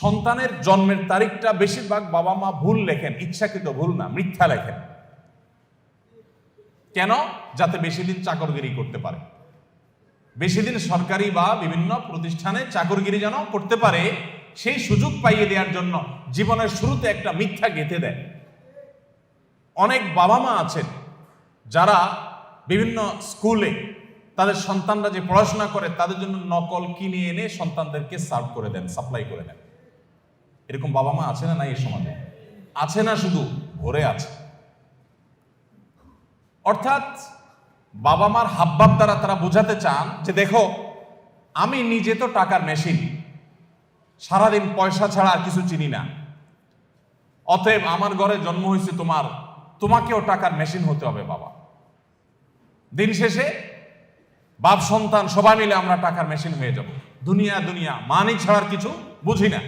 সন্তানের জন্মের তারিখটা বেশিরভাগ বাবা মা ভুল লেখেন, ইচ্ছাকৃত ভুল না, মিথ্যা লেখেন। কেন? যাতে বেশি দিন চাকরগিরি করতে পারে। বেশি দিন সরকারি বা বিভিন্ন প্রতিষ্ঠানে চাকরগিরি যেন করতে পারে, সেই সুযোগ পাইয়ে দেওয়ার জন্য জীবনের শুরুতে একটা মিথ্যা গেঁথে দেয়। অনেক বাবা মা আছেন যারা বিভিন্ন স্কুলে তাদের সন্তানরা যে পড়াশোনা করে, তাদের জন্য নকল কিনে এনে সন্তানদেরকে সার্ভ করে দেন, সাপ্লাই করে দেন। এরকম বাবা মা আছে না নাই এই সমাজে? আছে না শুধু, ভরে আছে। অর্থাৎ বাবা মার হাবভাব দ্বারা তারা বোঝাতে চান যে দেখো, আমি নিজে তো টাকার মেশিন সারাদিন পয়সা ছাড়া আর কিছু চিনি না। অতএব আমার ঘরে জন্ম হয়েছে তোমার, তোমাকেও টাকার মেশিন হতে হবে বাবা। দিন শেষে বাপ সন্তান সবাই মিলে আমরা টাকার মেশিন হয়ে যাব। দুনিয়া দুনিয়া, মানি ছাড়ার কিছু বুঝি না।